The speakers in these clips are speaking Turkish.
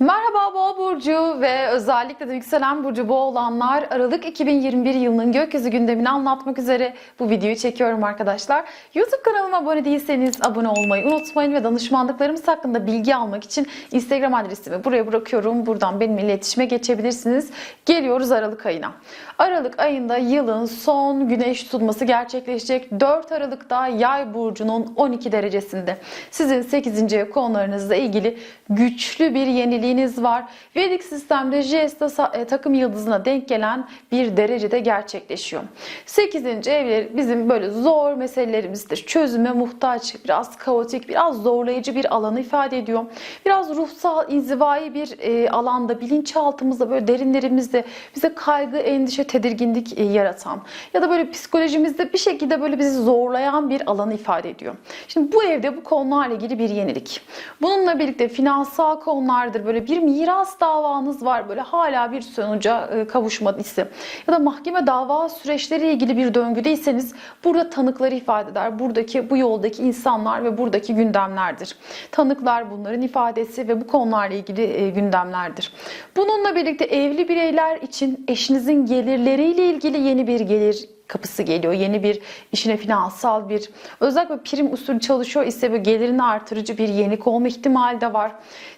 Merhaba burcu ve özellikle de yükselen burcu Boğa olanlar Aralık 2021 yılının gökyüzü gündemini anlatmak üzere bu videoyu çekiyorum arkadaşlar. YouTube kanalıma abone değilseniz abone olmayı unutmayın ve danışmanlıklarımız hakkında bilgi almak için Instagram adresimi buraya bırakıyorum. Buradan benimle iletişime geçebilirsiniz. Geliyoruz Aralık ayına. Aralık ayında yılın son güneş tutulması gerçekleşecek. 4 Aralık'ta Yay burcunun 12 derecesinde. Sizin 8. ev konularınızla ilgili güçlü bir yeniliğiniz var. Vedik sistemde Jesta sa- e, takım yıldızına denk gelen bir derecede gerçekleşiyor. 8. evler bizim böyle zor meselelerimizdir. Çözüme muhtaç, biraz kaotik, biraz zorlayıcı bir alanı ifade ediyor. Biraz ruhsal, inzivai bir e, alanda, bilinçaltımızda böyle derinlerimizde bize kaygı, endişe, tedirginlik e, yaratan ya da böyle psikolojimizde bir şekilde böyle bizi zorlayan bir alanı ifade ediyor. Şimdi bu evde bu konularla ilgili bir yenilik. Bununla birlikte finansal konulardır. Böyle bir miras davanız var. Böyle hala bir sonuca e, kavuşmadıysa ya da mahkeme dava süreçleriyle ilgili bir döngüdeyseniz burada tanıkları ifade eder. Buradaki bu yoldaki insanlar ve buradaki gündemlerdir. Tanıklar bunların ifadesi ve bu konularla ilgili e, gündemlerdir. Bununla birlikte evli bireyler için eşinizin gelirleriyle ilgili yeni bir gelir kapısı geliyor. Yeni bir işine finansal bir özellikle prim usulü çalışıyor ise bu gelirini artırıcı bir yenik olma ihtimali de var.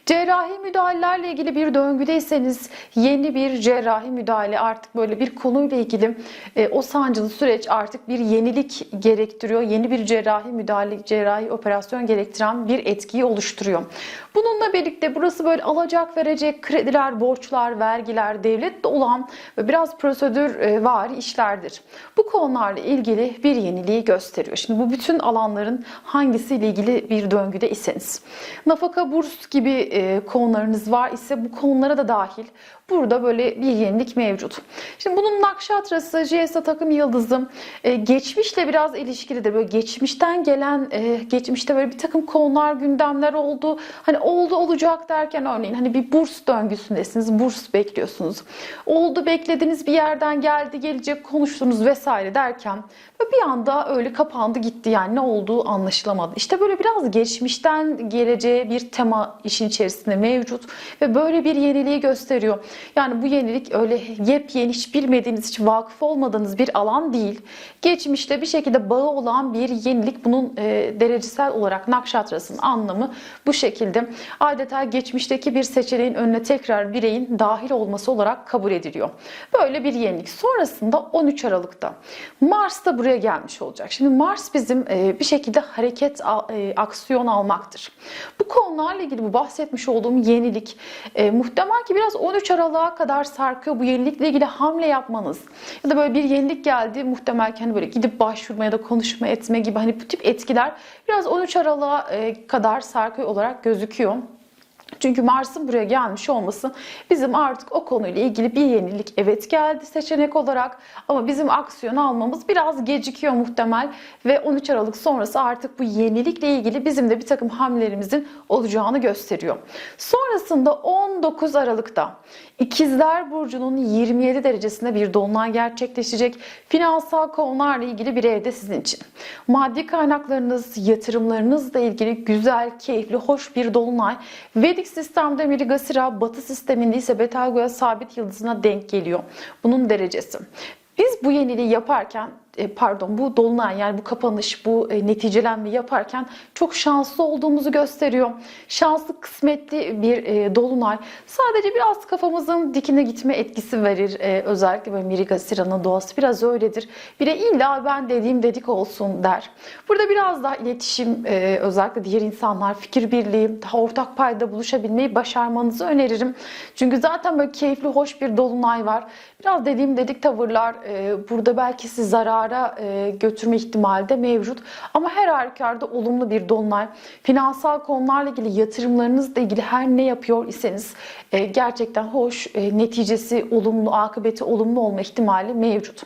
Cerrahi müdahalelerle ilgili bir döngüdeyseniz yeni bir cerrahi müdahale artık böyle bir konuyla ilgili e, o sancılı süreç artık bir yenilik gerektiriyor. Yeni bir cerrahi müdahale, cerrahi operasyon gerektiren bir etkiyi oluşturuyor. Bununla birlikte burası böyle alacak verecek krediler, borçlar, vergiler, devlette olan ve biraz prosedür e, vari işlerdir. Bu konularla ilgili bir yeniliği gösteriyor. Şimdi bu bütün alanların hangisiyle ilgili bir döngüde iseniz. Nafaka, burs gibi e, konularınız var ise bu konulara da dahil burada böyle bir yenilik mevcut. Şimdi bunun nakşatrası, JSA takım yıldızı e, geçmişle biraz ilişkilidir. Böyle geçmişten gelen, e, geçmişte böyle bir takım konular, gündemler oldu. Hani oldu olacak derken örneğin hani bir burs döngüsündesiniz, burs bekliyorsunuz. Oldu beklediniz bir yerden geldi gelecek konuştunuz vesaire derken ve bir anda öyle kapandı gitti yani ne olduğu anlaşılamadı. İşte böyle biraz geçmişten geleceğe bir tema işin içerisinde mevcut ve böyle bir yeniliği gösteriyor. Yani bu yenilik öyle yepyeni hiç bilmediğiniz, hiç vakıf olmadığınız bir alan değil. Geçmişte bir şekilde bağı olan bir yenilik bunun e, derecesel olarak nakşatrasının anlamı bu şekilde. Adeta geçmişteki bir seçeneğin önüne tekrar bireyin dahil olması olarak kabul ediliyor. Böyle bir yenilik. Sonrasında 13 Aralık'ta Mars da buraya gelmiş olacak. Şimdi Mars bizim e, bir şekilde hareket, e, aksiyon almaktır. Bu konularla ilgili bu bahsetmiş olduğum yenilik e, muhtemel ki biraz 13 Aralık'a kadar sarkıyor. Bu yenilikle ilgili hamle yapmanız ya da böyle bir yenilik geldi muhtemel ki hani böyle gidip başvurma ya da konuşma etme gibi hani bu tip etkiler biraz 13 Aralık'a kadar sarkıyor olarak gözüküyor. Çünkü Mars'ın buraya gelmiş olması bizim artık o konuyla ilgili bir yenilik evet geldi seçenek olarak ama bizim aksiyon almamız biraz gecikiyor muhtemel ve 13 Aralık sonrası artık bu yenilikle ilgili bizim de bir takım hamlelerimizin olacağını gösteriyor. Sonrasında 19 Aralık'ta İkizler Burcu'nun 27 derecesinde bir dolunay gerçekleşecek. Finansal konularla ilgili bir evde sizin için. Maddi kaynaklarınız, yatırımlarınızla ilgili güzel, keyifli, hoş bir dolunay. Vedik sistemde Mrigasira, Batı sisteminde ise Betelgeuse sabit yıldızına denk geliyor. Bunun derecesi. Biz bu yeniliği yaparken pardon bu dolunay yani bu kapanış bu e, neticelenme yaparken çok şanslı olduğumuzu gösteriyor. Şanslı kısmetli bir e, dolunay. Sadece biraz kafamızın dikine gitme etkisi verir. E, özellikle böyle Mirigasira'nın doğası biraz öyledir. Bir de illa ben dediğim dedik olsun der. Burada biraz daha iletişim e, özellikle diğer insanlar fikir birliği daha ortak payda buluşabilmeyi başarmanızı öneririm. Çünkü zaten böyle keyifli hoş bir dolunay var. Biraz dediğim dedik tavırlar e, burada belki sizi zarara e, götürme ihtimali de mevcut. Ama her halükarda olumlu bir dolunay. Finansal konularla ilgili yatırımlarınızla ilgili her ne yapıyor iseniz e, gerçekten hoş, e, neticesi olumlu, akıbeti olumlu olma ihtimali mevcut.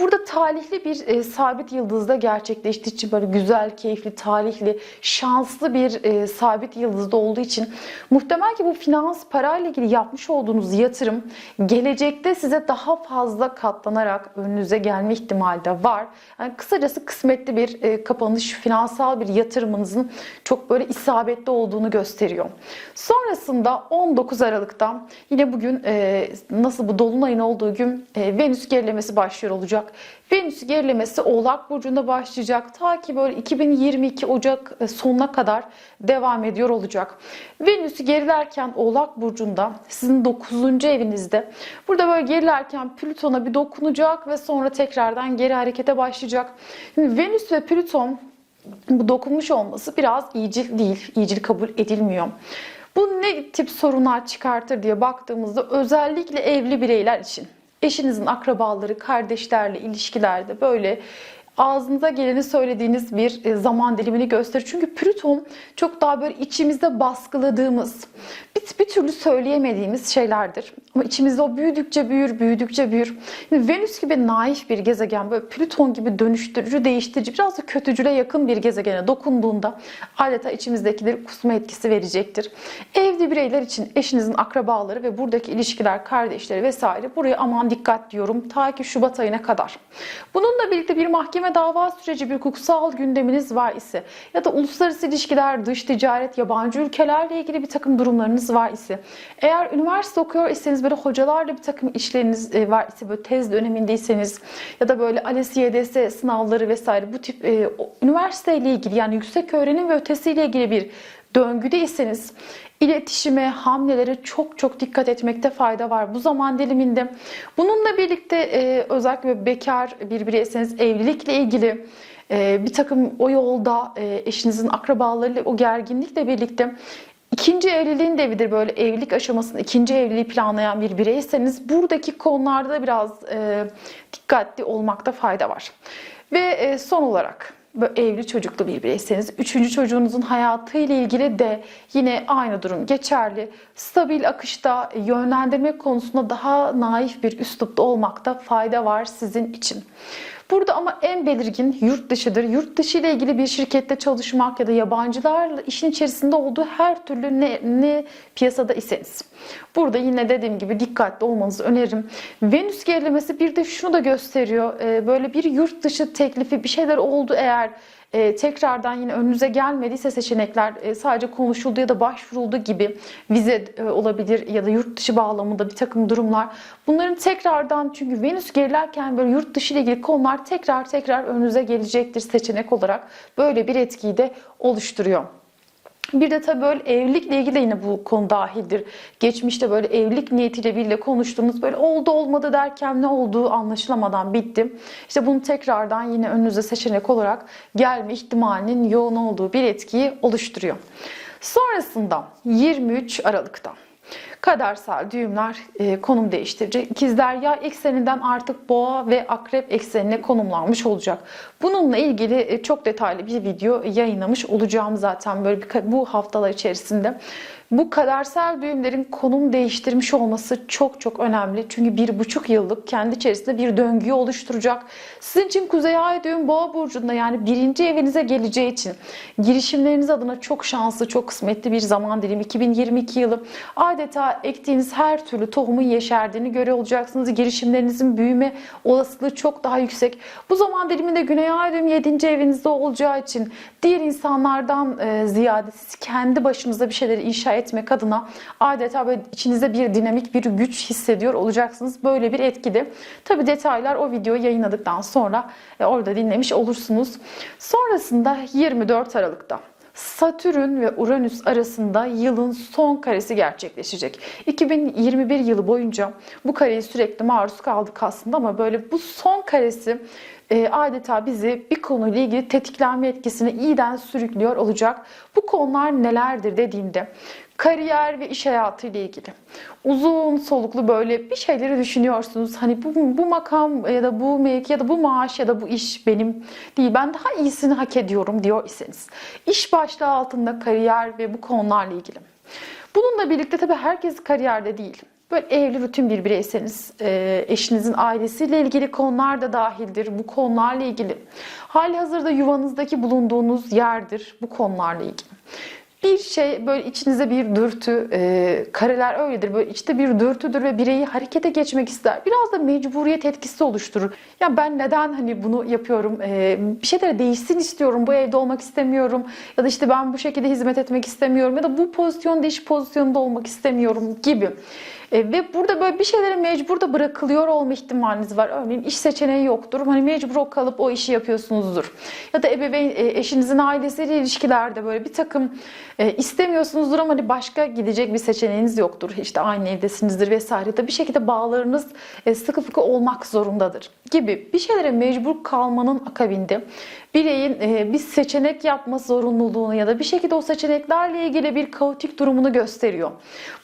Burada talihli bir e, sabit yıldızda gerçekleştiği için böyle güzel, keyifli, talihli, şanslı bir e, sabit yıldızda olduğu için muhtemel ki bu finans parayla ilgili yapmış olduğunuz yatırım gelecekte size daha fazla katlanarak önünüze gelme ihtimali de fayda var. Yani kısacası kısmetli bir e, kapanış, finansal bir yatırımınızın çok böyle isabetli olduğunu gösteriyor. Sonrasında 19 Aralık'ta yine bugün e, nasıl bu dolunayın olduğu gün e, Venüs gerilemesi başlıyor olacak. Venüs gerilemesi Oğlak Burcu'nda başlayacak. Ta ki böyle 2022 Ocak e, sonuna kadar devam ediyor olacak. Venüs gerilerken Oğlak Burcu'nda sizin 9. evinizde. Burada böyle gerilerken Plüton'a bir dokunacak ve sonra tekrardan geri harekete başlayacak. Şimdi Venüs ve Plüton bu dokunmuş olması biraz iyicil değil, iyicil kabul edilmiyor. Bu ne tip sorunlar çıkartır diye baktığımızda özellikle evli bireyler için eşinizin akrabaları, kardeşlerle ilişkilerde böyle ağzınıza geleni söylediğiniz bir e, zaman dilimini gösterir. Çünkü Plüton çok daha böyle içimizde baskıladığımız, bir, bir türlü söyleyemediğimiz şeylerdir. Ama içimizde o büyüdükçe büyür, büyüdükçe büyür. Yani Venüs gibi naif bir gezegen, böyle Plüton gibi dönüştürücü, değiştirici, biraz da kötücüle yakın bir gezegene dokunduğunda adeta içimizdekileri kusma etkisi verecektir. Evli bireyler için eşinizin akrabaları ve buradaki ilişkiler, kardeşleri vesaire buraya aman dikkat diyorum ta ki Şubat ayına kadar. Bununla birlikte bir mahkeme dava süreci, bir hukuksal gündeminiz var ise ya da uluslararası ilişkiler, dış ticaret, yabancı ülkelerle ilgili bir takım durumlarınız var ise eğer üniversite okuyor iseniz böyle hocalarla bir takım işleriniz e, var ise böyle tez dönemindeyseniz ya da böyle ALES, YDS sınavları vesaire bu tip e, üniversiteyle ilgili yani yüksek öğrenim ve ötesiyle ilgili bir döngüdeyseniz iletişime, hamlelere çok çok dikkat etmekte fayda var bu zaman diliminde. Bununla birlikte e, özellikle bekar bir bireyseniz evlilikle ilgili e, bir takım o yolda e, eşinizin akrabalarıyla o gerginlikle birlikte İkinci evliliğin de evidir böyle evlilik aşamasında ikinci evliliği planlayan bir bireyseniz buradaki konularda biraz e, dikkatli olmakta fayda var. Ve e, son olarak evli çocuklu bir bireyseniz üçüncü çocuğunuzun hayatı ile ilgili de yine aynı durum geçerli. Stabil akışta yönlendirme konusunda daha naif bir üslupta olmakta fayda var sizin için. Burada ama en belirgin yurt dışıdır. Yurt dışı ile ilgili bir şirkette çalışmak ya da yabancılarla işin içerisinde olduğu her türlü ne, ne piyasada iseniz. Burada yine dediğim gibi dikkatli olmanızı öneririm. Venüs gerilemesi bir de şunu da gösteriyor. Ee, böyle bir yurt dışı teklifi bir şeyler oldu eğer e, tekrardan yine önünüze gelmediyse seçenekler e, sadece konuşuldu ya da başvuruldu gibi vize e, olabilir ya da yurt dışı bağlamında bir takım durumlar. Bunların tekrardan çünkü Venüs gerilerken böyle yurt dışı ile ilgili konular tekrar tekrar önünüze gelecektir seçenek olarak. Böyle bir etkiyi de oluşturuyor. Bir de tabii böyle evlilikle ilgili de yine bu konu dahildir. Geçmişte böyle evlilik niyetiyle biriyle konuştuğunuz böyle oldu olmadı derken ne olduğu anlaşılamadan bitti. İşte bunu tekrardan yine önünüze seçenek olarak gelme ihtimalinin yoğun olduğu bir etkiyi oluşturuyor. Sonrasında 23 Aralık'ta kadersel düğümler e, konum değiştirecek. İkizler yay ekseninden artık boğa ve akrep eksenine konumlanmış olacak. Bununla ilgili e, çok detaylı bir video yayınlamış olacağım zaten böyle bir, bu haftalar içerisinde. Bu kadersel düğümlerin konum değiştirmiş olması çok çok önemli. Çünkü bir buçuk yıllık kendi içerisinde bir döngüyü oluşturacak. Sizin için Kuzey Ay düğüm Boğa burcunda yani birinci evinize geleceği için girişimleriniz adına çok şanslı, çok kısmetli bir zaman dilimi. 2022 yılı adeta ektiğiniz her türlü tohumun yeşerdiğini görüyor olacaksınız. Girişimlerinizin büyüme olasılığı çok daha yüksek. Bu zaman diliminde Güney Ay düğüm 7. evinizde olacağı için diğer insanlardan e, ziyade siz kendi başınıza bir şeyleri inşa etmek adına adeta böyle içinizde bir dinamik bir güç hissediyor olacaksınız. Böyle bir etkide. Tabi detaylar o videoyu yayınladıktan sonra e, orada dinlemiş olursunuz. Sonrasında 24 Aralık'ta Satürn ve Uranüs arasında yılın son karesi gerçekleşecek. 2021 yılı boyunca bu kareye sürekli maruz kaldık aslında ama böyle bu son karesi e, adeta bizi bir konuyla ilgili tetiklenme etkisine iyiden sürüklüyor olacak. Bu konular nelerdir dediğimde kariyer ve iş hayatı ile ilgili. Uzun soluklu böyle bir şeyleri düşünüyorsunuz. Hani bu, bu makam ya da bu mevki ya da bu maaş ya da bu iş benim değil. Ben daha iyisini hak ediyorum diyor iseniz. İş başlığı altında kariyer ve bu konularla ilgili. Bununla birlikte tabii herkes kariyerde değil. Böyle evli rutin bir bireyseniz e, eşinizin ailesiyle ilgili konular da dahildir. Bu konularla ilgili. Hali hazırda yuvanızdaki bulunduğunuz yerdir bu konularla ilgili. Bir şey böyle içinize bir dürtü, e, kareler öyledir. Böyle içte bir dürtüdür ve bireyi harekete geçmek ister. Biraz da mecburiyet etkisi oluşturur. Ya ben neden hani bunu yapıyorum? E, bir şeyler değişsin istiyorum. Bu evde olmak istemiyorum. Ya da işte ben bu şekilde hizmet etmek istemiyorum. Ya da bu pozisyonda iş pozisyonunda olmak istemiyorum gibi. E, ve burada böyle bir şeylere mecbur da bırakılıyor olma ihtimaliniz var. Örneğin iş seçeneği yoktur. Hani mecbur kalıp o işi yapıyorsunuzdur. Ya da ebeveyn e, eşinizin ailesiyle ilişkilerde böyle bir takım e, istemiyorsunuzdur ama hani başka gidecek bir seçeneğiniz yoktur. İşte aynı evdesinizdir vesaire. Da bir şekilde bağlarınız e, sıkı fıkı olmak zorundadır gibi bir şeylere mecbur kalmanın akabinde bireyin e, bir seçenek yapma zorunluluğunu ya da bir şekilde o seçeneklerle ilgili bir kaotik durumunu gösteriyor.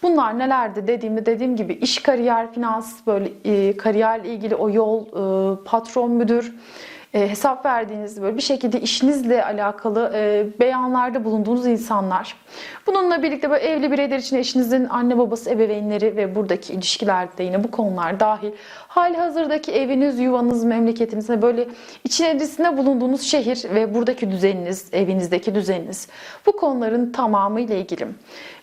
Bunlar nelerdi dediğimde dediğim gibi iş, kariyer, finans, böyle e, kariyerle ilgili o yol, e, patron, müdür, e, hesap verdiğiniz böyle bir şekilde işinizle alakalı e, beyanlarda bulunduğunuz insanlar. Bununla birlikte böyle evli bireyler için eşinizin anne babası, ebeveynleri ve buradaki ilişkilerde yine bu konular dahil. Hali hazırdaki eviniz, yuvanız, memleketiniz ve böyle içerisinde bulunduğunuz şehir ve buradaki düzeniniz, evinizdeki düzeniniz. Bu konuların tamamı ile ilgili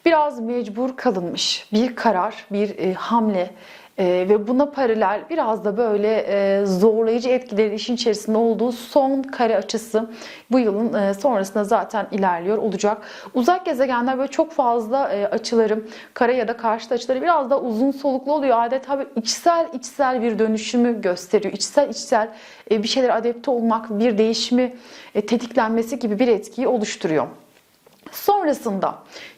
biraz mecbur kalınmış bir karar, bir e, hamle, ee, ve buna paralel biraz da böyle e, zorlayıcı etkileri işin içerisinde olduğu son kare açısı bu yılın e, sonrasında zaten ilerliyor olacak. Uzak gezegenler böyle çok fazla e, açıları, kare ya da karşıt açıları biraz da uzun soluklu oluyor. Adeta bir içsel içsel bir dönüşümü gösteriyor. İçsel içsel e, bir şeyler adapte olmak, bir değişimi e, tetiklenmesi gibi bir etkiyi oluşturuyor. Sonrasında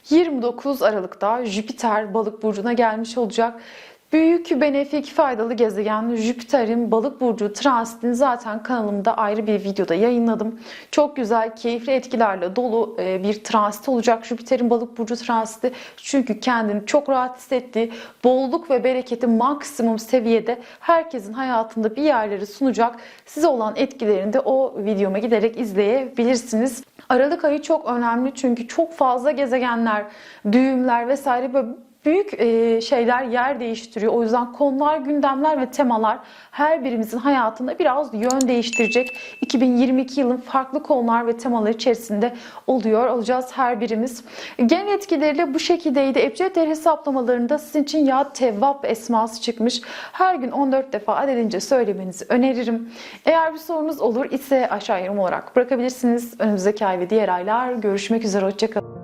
29 Aralık'ta Jüpiter balık burcuna gelmiş olacak. Büyük benefik faydalı gezegen Jüpiter'in balık burcu transitini zaten kanalımda ayrı bir videoda yayınladım. Çok güzel, keyifli etkilerle dolu e, bir transit olacak Jüpiter'in balık burcu transiti. Çünkü kendini çok rahat hissettiği, bolluk ve bereketi maksimum seviyede herkesin hayatında bir yerleri sunacak. Size olan etkilerini de o videoma giderek izleyebilirsiniz. Aralık ayı çok önemli çünkü çok fazla gezegenler, düğümler vesaire böyle büyük e, şeyler yer değiştiriyor. O yüzden konular, gündemler ve temalar her birimizin hayatında biraz yön değiştirecek. 2022 yılın farklı konular ve temalar içerisinde oluyor olacağız her birimiz. Genel etkileriyle bu şekildeydi. Ebced hesaplamalarında sizin için ya tevvap esması çıkmış. Her gün 14 defa adedince söylemenizi öneririm. Eğer bir sorunuz olur ise aşağı yorum olarak bırakabilirsiniz. Önümüzdeki ay ve diğer aylar görüşmek üzere. Hoşçakalın.